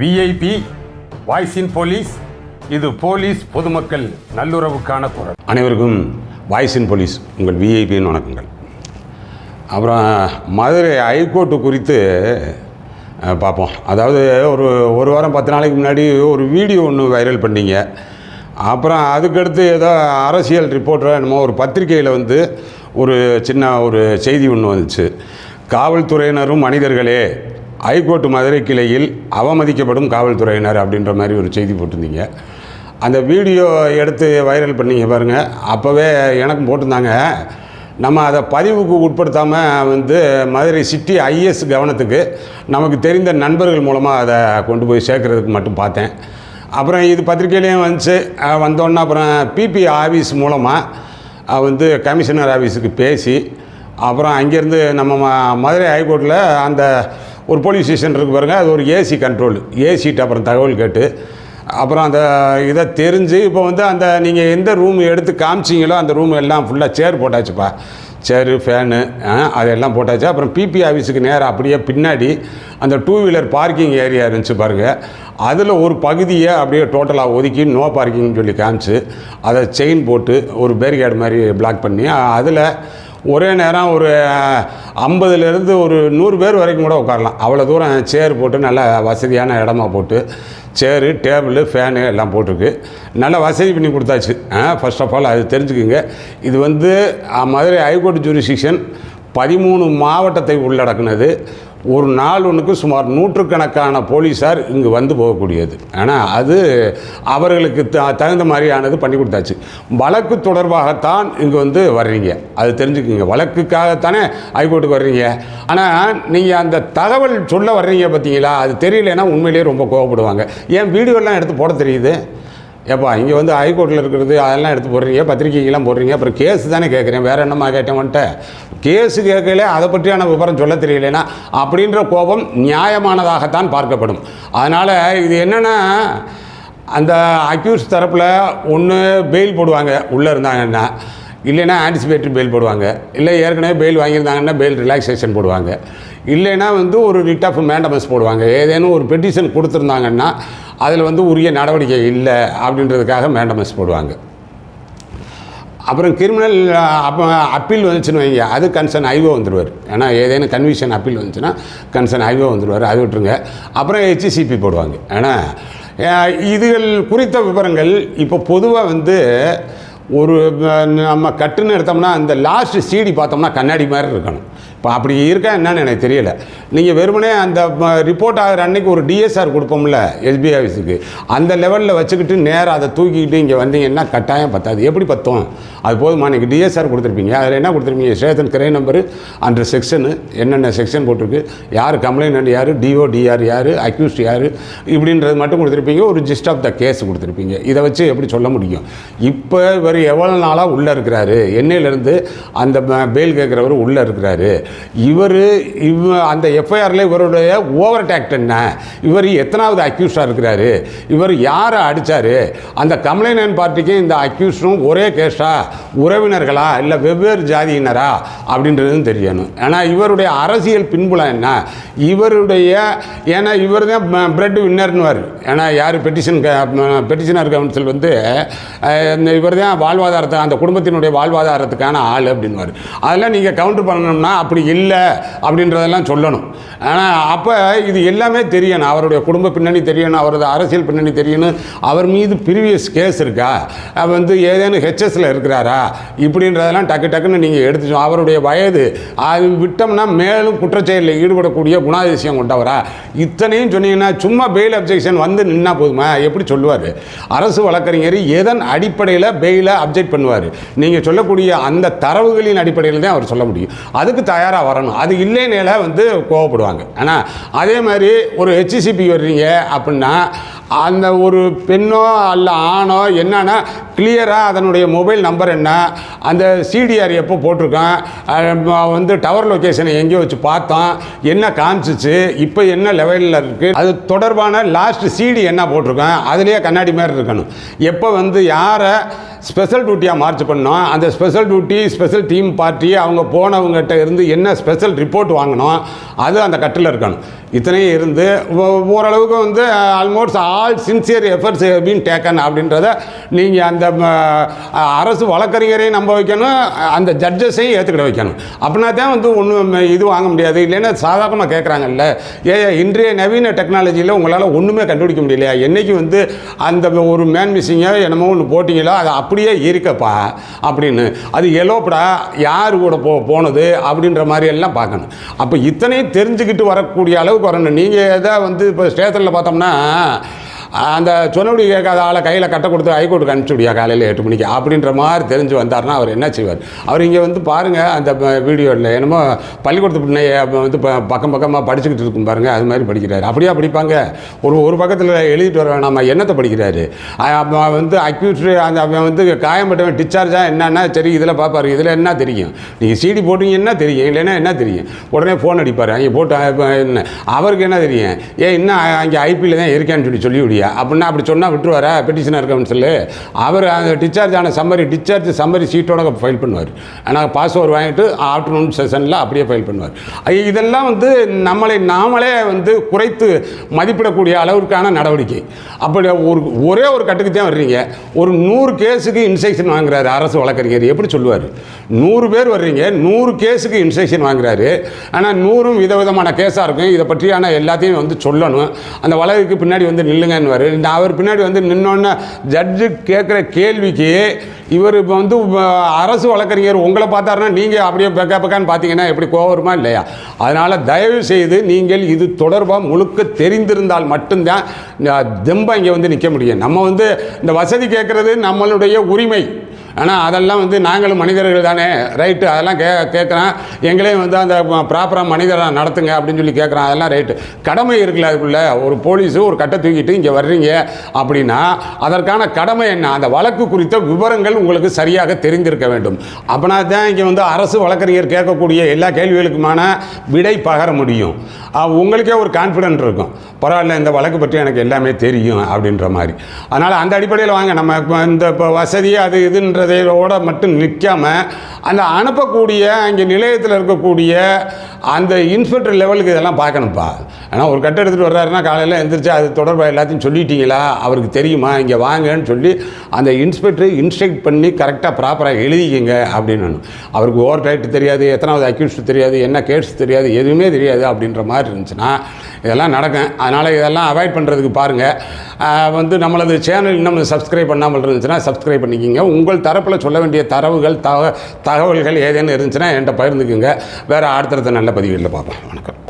VIP voice இன் police இது police பொதுமக்கள் நல்லுறவுக்கான குரல். அனைவருக்கும் வாய்ஸ் இன் போலீஸ் உங்கள் விஐபியின் வணக்கங்கள். அப்புறம் மதுரை ஹைகோர்ட்டு குறித்து பார்ப்போம். அதாவது ஒரு ஒரு வாரம் பத்து நாளைக்கு முன்னாடி ஒரு வீடியோ ஒன்று வைரல் பண்ணீங்க. அப்புறம் அதுக்கடுத்து ஏதோ அரசியல் ரிப்போர்ட்டராக என்னமோ ஒரு பத்திரிக்கையில் வந்து ஒரு சின்ன ஒரு செய்தி ஒன்று வந்துச்சு. காவல்துறையினரும் மனிதர்களே ஹைகோர்ட் மதுரை கிளையில் அவமதிக்கப்படும் காவல்துறையினர் அப்படின்ற மாதிரி ஒரு செய்தி போட்டிருந்தீங்க. அந்த வீடியோ எடுத்து வைரல் பண்ணீங்க பாருங்கள் அப்போவே எனக்கும் போட்டிருந்தாங்க. நம்ம அதை பதிவுக்கு உட்படுத்தாமல் வந்து மதுரை சிட்டி ஐஎஸ் கவனத்துக்கு நமக்கு தெரிந்த நண்பர்கள் மூலமாக அதை கொண்டு போய் சேர்க்குறதுக்கு மட்டும் பார்த்தேன். அப்புறம் இது பத்திரிக்கையிலையும் வந்துச்சு. வந்தோடனே அப்புறம் பிபி ஆஃபீஸ் மூலமாக வந்து கமிஷனர் ஆஃபீஸுக்கு பேசி அப்புறம் அங்கேருந்து நம்ம மதுரை ஹைகோர்ட்டில் அந்த ஒரு போலீஸ் ஸ்டேஷன் இருக்கு பாருங்கள் அது ஒரு ஏசி கண்ட்ரோல் ஏசிட்டு அப்புறம் தகவல் கேட்டு அப்புறம் அந்த இதை தெரிஞ்சு இப்போ வந்து அந்த நீங்கள் எந்த ரூம் எடுத்து காமிச்சிங்களோ அந்த ரூம் எல்லாம் ஃபுல்லாக சேர் போட்டாச்சுப்பா. சேரு ஃபேனு அதெல்லாம் போட்டாச்சு. அப்புறம் பிபி ஆஃபீஸுக்கு நேராக அப்படியே பின்னாடி அந்த டூ வீலர் பார்க்கிங் ஏரியா இருந்துச்சு பாருங்கள் அதில் ஒரு பகுதியை அப்படியே டோட்டலாக ஒதுக்கி நோ பார்க்கிங்னு சொல்லி காமிச்சு அதை செயின் போட்டு ஒரு பேரிகேடு மாதிரி பிளாக் பண்ணி அதில் ஒரே நேரம் ஒரு ஐம்பதுலேருந்து ஒரு நூறு பேர் வரைக்கும் கூட உட்காரலாம். அவ்வளோ தூரம் சேர் போட்டு நல்ல வசதியான இடமா போட்டு சேரு டேபிள் ஃபேனு எல்லாம் போட்டிருக்கு. நல்ல வசதி பண்ணி கொடுத்தாச்சு. ஃபர்ஸ்ட் ஆஃப் ஆல் அது தெரிஞ்சுக்குங்க. இது வந்து மதுரை ஹைகோர்ட் ஜூரிஸ்டிக்ஷன் பதிமூணு மாவட்டத்தை உள்ளடக்குனது. ஒரு நாள் ஒன்றுக்கு சுமார் நூற்றுக்கணக்கான போலீஸார் இங்கு வந்து போகக்கூடியது. ஆனால் அது அவர்களுக்கு த தகுந்த மாதிரியானது பண்ணி கொடுத்தாச்சு. வழக்கு தொடர்பாகத்தான் இங்கே வந்து வர்றீங்க. அது தெரிஞ்சுக்குங்க. வழக்குக்காகத்தானே ஹைகோர்ட்டுக்கு வர்றீங்க. ஆனால் நீங்கள் அந்த தகவல் சொல்ல வர்றீங்க பார்த்தீங்களா அது தெரியலன்னா உண்மையிலேயே ரொம்ப கோவப்படுவாங்க. ஏன் வீடியோலாம் எடுத்து போட தெரியுது? ஏப்பா இங்கே வந்து ஹைகோர்ட்டில் இருக்கிறது அதெல்லாம் எடுத்து போடுறீங்க பத்திரிகைக்கெல்லாம் போடுறீங்க அப்புறம் கேஸ் தானே கேட்குறேன் வேறு என்னம்மா கேட்டேன் வந்துட்டு கேஸு கேட்கல அதை பற்றியான விவரம் சொல்ல தெரியலனா அப்படின்ற கோபம் நியாயமானதாகத்தான் பார்க்கப்படும். அதனால் இது என்னென்னா அந்த அக்யூஸ் தரப்பில் ஒன்று பெயில் போடுவாங்க உள்ளே இருந்தாங்கன்னா இல்லைன்னா ஆன்டிசிபேட்டரி பெயில் போடுவாங்க இல்லை ஏற்கனவே பெயில் வாங்கியிருந்தாங்கன்னா பெயில் ரிலாக்ஸேஷன் போடுவாங்க இல்லைன்னா வந்து ஒரு ரிட் ஆஃப் மேண்டமஸ் போடுவாங்க ஏதேனும் ஒரு பெட்டிஷன் கொடுத்துருந்தாங்கன்னா அதில் வந்து உரிய நடவடிக்கை இல்லை அப்படின்றதுக்காக மேண்டமஸ் போடுவாங்க. அப்புறம் கிரிமினல் அப்போ அப்பீல் வந்துச்சுன்னு வைங்க அது கன்சர்ன் ஐவோ வந்துடுவார் ஏன்னா ஏதேனும் கன்விஷன் அப்பீல் வந்துச்சுன்னா கன்சர்ன் ஐவோ வந்துடுவார் அது விட்டுருங்க. அப்புறம் ஹெச்சிசிபி போடுவாங்க. ஏன்னா இதுகள் குறித்த விவரங்கள் இப்போ பொதுவாக வந்து ஒரு நம்ம கட்டுன்னு எடுத்தோம்னா அந்த லாஸ்ட் சீடி பார்த்தோம்னா கண்ணாடி மாதிரி இருக்கணும். இப்போ அப்படி இருக்கா என்னன்னு எனக்கு தெரியல. நீங்கள் வெறுமனே அந்த ரிப்போர்ட் ஆகிற அன்னைக்கு ஒரு டிஎஸ்ஆர் கொடுப்போம்ல எஸ்பிஐ ஆஃபீஸுக்கு அந்த லெவலில் வச்சுக்கிட்டு நேராக அதை தூக்கிக்கிட்டு இங்கே வந்தீங்கன்னா கட்டாயம் பத்தாது. எப்படி பத்தும்? அது போதுமா? நீங்கள் டிஎஸ்ஆர் கொடுத்துருப்பீங்க. அதில் என்ன கொடுத்துருப்பீங்க? Station crime number and section என்னென்ன செக்ஷன் போட்டிருக்கு? யார் கம்ப்ளைண்ட் யார்? டிஓ டிஆர் யார்? அக்யூஸ்ட் யார்? இப்படின்றது மட்டும் கொடுத்துருப்பீங்க. ஒரு ஜிஸ்ட் ஆஃப் த கேஸ் கொடுத்துருப்பீங்க. இதை வச்சு எப்படி சொல்ல முடியும்? இப்போ இவர் எவ்வளோ நாளாக உள்ளே இருக்கிறாரு? என்னையிலேருந்து அந்த பெயில் கேட்குறவர் உள்ளே இருக்கிறாரு. இவர் இவ அந்த எஃப்ஐஆரில் இவருடைய ஓவர் டேக்ட் என்ன? இவர் எத்தனாவது அக்யூஸ்டாக இருக்கிறாரு? இவர் யாரை அடித்தார் அந்த கம்ப்ளைண்ட் பார்ட்டிக்கும் இந்த அக்யூஸ்டும் ஒரே கேஸா உறவினர்களா இல்லை வெவ்வேறு ஜாதியினரா? அப்படின்றதும் தெரியணும். ஏன்னா இவருடைய அரசியல் பின்புலம் என்ன? இவருடைய ஏன்னா இவர் தான் பிரெட் வின்னர்னுவார் ஏன்னா யார் பெட்டிஷன் பெட்டிஷனர் கவுன்சில் வந்து இவர் தான் வாழ்வாதாரத்தை அந்த குடும்பத்தினுடைய வாழ்வாதாரத்துக்கான ஆள் அப்படின்வார் அதெல்லாம் நீங்கள் கவுண்டர் பண்ணணும்னா அப்படி இல்லை அப்படின்றதெல்லாம் சொல்லணும். ஆனால் அப்போ இது எல்லாமே தெரியணும். அவருடைய குடும்ப பின்னணி தெரியணும் அவரது அரசியல் பின்னணி தெரியணும். அவர் மீது ப்ரீவியஸ் கேஸ் இருக்கா? வந்து ஏதேனும் ஹெச்எஸில் இருக்கிறாரா? இப்படின்றதெல்லாம் டக்கு டக்குன்னு நீங்கள் எடுத்து அவருடைய வயது அது விட்டோம்னா மேலும் குற்றச்செயலில் ஈடுபடக்கூடிய குணாதிசயம் கொண்டவரா? இத்தனையும் சொன்னீங்கன்னா சும்மா பெயில் அப்ஜெக்ஷன் வந்து நின்னா போதுமா? எப்படி சொல்லுவார்? அரசு வழக்கறிஞர் எதன் அடிப்படையில் பெயிலை அப்ஜெக்ட் பண்ணுவார்? நீங்கள் சொல்லக்கூடிய அந்த தரவுகளின் அடிப்படையில் தான் அவர் சொல்ல முடியும். அதுக்கு தயார் தயாராக வரணும். அது இல்லைனால வந்து கோவப்படுவாங்க. ஆனால் அதே மாதிரி ஒரு ஹெச்சிசிபி வர்றீங்க அப்படின்னா அந்த ஒரு பெண்ணோ அல்ல ஆணோ என்னன்னா கிளியராக அதனுடைய மொபைல் நம்பர் என்ன? அந்த சிடிஆர் எப்போ போட்டிருக்கேன்? வந்து டவர் லொக்கேஷனை எங்கேயோ வச்சு பார்த்தோம் என்ன காமிச்சிச்சு? இப்போ என்ன லெவலில் இருக்குது அது தொடர்பான லாஸ்ட் சிடி என்ன போட்டிருக்கேன்? அதுலேயே கண்ணாடி மாதிரி இருக்கணும். எப்போ வந்து யாரை ஸ்பெஷல் டியூட்டியாக மார்ச் பண்ணோம் அந்த special duty special team party அவங்க போனவங்ககிட்ட இருந்து என்ன ஸ்பெஷல் ரிப்போர்ட் வாங்கினோம் அது அந்த கட்டில் இருக்கணும். இத்தனையும் இருந்து ஓரளவுக்கு வந்து almost all sincere efforts been taken அப்படின்றத நீங்கள் அந்த அரசு வழக்கறிஞரையும் நம்ப வைக்கணும் அந்த ஜட்ஜஸையும் ஏற்றுக்கிட வைக்கணும். அப்படின்னா தான் வந்து ஒன்றும் இது வாங்க முடியாது. இல்லைன்னா சாதாரணமாக கேட்குறாங்கல்ல ஏ இன்றைய நவீன டெக்னாலஜியில் உங்களால் ஒன்றுமே கண்டுபிடிக்க முடியலையா என்னைக்கு வந்து அந்த ஒரு மேன் மிஸ்ஸிங்கோ என்னமோ ஒன்று போட்டிங்களோ அது அப்படியே இருக்கப்பா அப்படின்னு. அது எலோப்படா யார் கூட போ போனது அப்படின்ற மாதிரி எல்லாம் பார்க்கணும். அப்போ இத்தனையும் தெரிஞ்சுக்கிட்டு வரக்கூடிய அளவுக்கு வரணும். நீங்கள் எதாவது வந்து இப்போ ஸ்டேஷனில் பார்த்தோம்னா அந்த சொன்னபடி கேட்காத ஆளை கையில் கட்ட கொடுத்து ஹைகோர்ட்டுக்கு அனுப்பிச்சுடியா காலையில் எட்டு மணிக்கு? அப்படின்ற மாதிரி தெரிஞ்சு வந்தார்னா அவர் என்ன செய்வார்? அவர் இங்கே வந்து பாருங்கள் அந்த வீடியோவில் என்னமோ பள்ளிக்கூடத்து பின்னையை வந்து ப- பக்கம் பக்கமாக படிச்சுக்கிட்டு இருக்கும் பாருங்கள் அது மாதிரி படிக்கிறாரு. அப்படியே படிப்பாங்க? ஒரு ஒரு பக்கத்தில் எழுதிட்டு வர நம்ம என்னத்தை படிக்கிறாரு? அவன் வந்து அக்யூட்ரி அந்த அவன் வந்து காயம்பட்டவன் டிஸ்சார்ஜாக என்னன்னா சரி இதில் பார்ப்பாரு இதில் என்ன தெரியும்? நீங்கள் சீடி போட்டீங்கன்னா தெரியும்? இல்லைன்னா என்ன தெரியும்? உடனே ஃபோன் அடிப்பார். அங்கே போட்டு என்ன? அவருக்கு என்ன தெரியும்? ஏன் இன்னும் அங்கே ஐபியில் தான் இருக்கேன்னு சொல்லி சொல்லி விடியா அப்படின்னா அப்படி சொன்னால் விட்டுருவாரா? பெட்டிஷனாக இருக்கவன்னு சொல்லி. அவர் அந்த டிஸ்சார்ஜ் ஆன சம்மரி டிஸ்சார்ஜ் சம்மரி சீட்டோட ஃபைல் பண்ணுவார். ஆனால் பாஸ்வேர்டு வாங்கிட்டு ஆஃப்டர்நூன் செஷனில் அப்படியே ஃபைல் பண்ணுவார். இதெல்லாம் வந்து நம்மளை நாமளே வந்து குறைத்து மதிப்பிடக்கூடிய அளவிற்கான நடவடிக்கை. அப்படி ஒரு ஒரே ஒரு கட்டுக்கு தான் வர்றீங்க. ஒரு நூறு கேஸுக்கு இன்ஸ்ட்ரக்ஷன் வாங்குறாரு அரசு வழக்கறிஞர். எப்படி சொல்லுவார்? நூறு பேர் வர்றீங்க நூறு கேஸுக்கு இன்ஸ்ட்ரக்ஷன் வாங்குறாரு. ஆனால் நூறும் விதவிதமான கேஸாக இருக்கும். இதை பற்றியான எல்லாத்தையும் வந்து சொல்லணும். அந்த வழக்குக்கு பின்னாடி வந்து நில்லுங்கன்னு இந்த அவர் பின்னாடி வந்து நின்னோன்னே ஜட்ஜு கேட்குற கேள்விக்கு இவர் இப்போ வந்து அரசு வழக்கறிஞர் உங்களை பார்த்தாருன்னா நீங்கள் அப்படியே பெக்கா பெக்கான்னு பார்த்தீங்கன்னா எப்படி கோவம் வருமா இல்லையா? அதனால் தயவு செய்து நீங்கள் இது தொடர்பாக முழுக்க தெரிந்திருந்தால் மட்டும்தான் இந்த இங்கே வந்து நிற்க முடியும். நம்ம வந்து இந்த வசதி கேட்குறது நம்மளுடைய உரிமை. ஆனால் அதெல்லாம் வந்து நாங்களும் மனிதர்கள் தானே. ரைட்டு அதெல்லாம் கே கேட்குறேன் எங்களையும் வந்து அந்த ப்ராப்பராக மனிதராக நடத்துங்க அப்படின்னு சொல்லி கேட்குறான் அதெல்லாம் ரைட்டு கடமை இருக்குல்ல அதுக்குள்ளே. ஒரு போலீஸு ஒரு கட்டை தூக்கிட்டு இங்கே வர்றீங்க அப்படின்னா அதற்கான கடமை என்ன? அந்த வழக்கு குறித்த விவரங்கள் உங்களுக்கு சரியாக தெரிந்திருக்க வேண்டும். அப்படின்னா தான் இங்கே வந்து அரசு வழக்கறிஞர் கேட்கக்கூடிய எல்லா கேள்விகளுக்குமான விடை பகர முடியும். உங்களுக்கே ஒரு கான்ஃபிடென்ட் இருக்கும். பரவாயில்ல இந்த வழக்கு பற்றி எனக்கு எல்லாமே தெரியும் அப்படின்ற மாதிரி. அதனால் அந்த அடிப்படையில் வாங்க. நம்ம இப்போ இந்த இப்போ வசதி அது இதுன்ற இதுன்றதையோட மட்டும் நிற்காம அந்த அனுப்பக்கூடிய அங்கே நிலையத்தில் இருக்கக்கூடிய அந்த இன்ஸ்பெக்டர் லெவலுக்கு இதெல்லாம் பார்க்கணும்ப்பா. ஆனால் ஒரு கட்டை எடுத்துகிட்டு வர்றாருன்னா காலையில் எழுந்திரிச்சு அது தொடர்பாக எல்லாத்தையும் சொல்லிட்டீங்களா? அவருக்கு தெரியுமா? இங்கே வாங்கன்னு சொல்லி அந்த இன்ஸ்பெக்டரை இன்ஸ்ட்ரக்ட் பண்ணி கரெக்டாக ப்ராப்பராக எழுதிக்கிங்க அப்படின்னு அவருக்கு ஓவர் டைட்டு தெரியாது எத்தனாவது அக்யூஸ்ட் தெரியாது என்ன கேட்ஸ் தெரியாது எதுவுமே தெரியாது அப்படின்ற மாதிரி இருந்துச்சுன்னா இதெல்லாம் நடக்கும். அதனால் இதெல்லாம் அவாய்ட் பண்ணுறதுக்கு பாருங்கள் வந்து நம்மளது சேனல் இன்னும் சப்ஸ்கிரைப் பண்ணாமல் இருந்துச்சுன்னா சப்ஸ்கிரைப் பண்ணிக்கிங்க. உங்கள் தரப்பில் சொல்ல வேண்டிய தரவுகள் தக தகவல்கள் ஏதேனும் இருந்துச்சுன்னா என்கிட்ட பகிர்ந்துக்குங்க. வேறு அடுத்தடுத்த நல்ல பதிவுகளில் பார்ப்போம். வணக்கம்.